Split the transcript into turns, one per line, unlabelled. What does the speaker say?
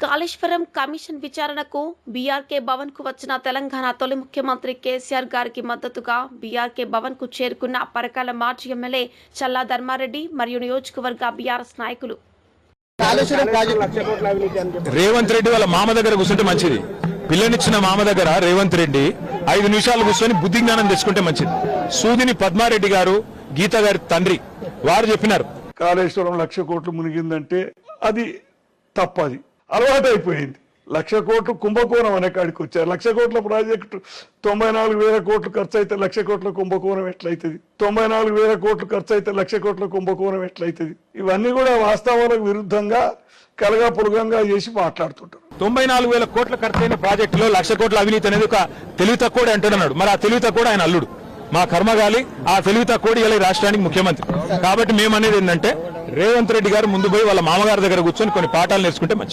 Kaleshwaram commission విచారణకు BRK భవన్కు వచ్చిన తెలంగాణ తొలి ముఖ్యమంత్రి కేసీఆర్ గారికి మద్దతుగా బీఆర్కే భవన్కు చేరుకున్న పరకాల మాజీ ఎమ్మెల్యే చల్లా ధర్మారెడ్డి మరియు నియోజకవర్గ బీఆర్ఎస్ నాయకులు.
రేవంత్ రెడ్డి వాళ్ళ మామ దగ్గర కూర్చుంటే మంచిది. పిల్లనిచ్చిన మామ దగ్గర రేవంత్ రెడ్డి ఐదు నిమిషాలు కూర్చొని బుద్ధి జ్ఞానం తెచ్చుకుంటే మంచిది. సూదిని పద్మారెడ్డి గారు గీత గారి తండ్రి వారు చెప్పినారు.
కాళేశ్వరం లక్ష కోట్లు మునిగిందంటే అది తప్పది. అలవాటు అయిపోయింది లక్ష కోట్లు కుంభకోణం అనే కాడికి వచ్చారు. లక్ష కోట్ల ప్రాజెక్టు తొంభై నాలుగు వేల కోట్లు ఖర్చు అయితే లక్ష కోట్ల కుంభకోణం ఎట్లయితుంది? తొంభై నాలుగు వేల కోట్లు ఖర్చు అయితే లక్ష కోట్ల కుంభకోణం ఎట్లయితుంది? ఇవన్నీ కూడా వాస్తవాలకు విరుద్ధంగా కలగా పులగంగా చేసి మాట్లాడుతుంటారు.
తొంభై నాలుగు వేల కోట్ల ఖర్చైన ప్రాజెక్టులో లక్ష కోట్ల అవినీతి అనేది ఒక తెలివి తక్కువ అంటున్నాడు. మరి ఆ తెలివి తక్కువ ఆయన అల్లుడు. మా కర్మగాలి ఆ తెలివి తక్కువ ఇలా రాష్ట్రానికి ముఖ్యమంత్రి. కాబట్టి మేము అనేది ఏంటంటే రేవంత్ రెడ్డి గారు ముందు పోయి వాళ్ళ మామగారి దగ్గర కూర్చొని కొన్ని పాఠాలు నేర్చుకుంటే మంచిది.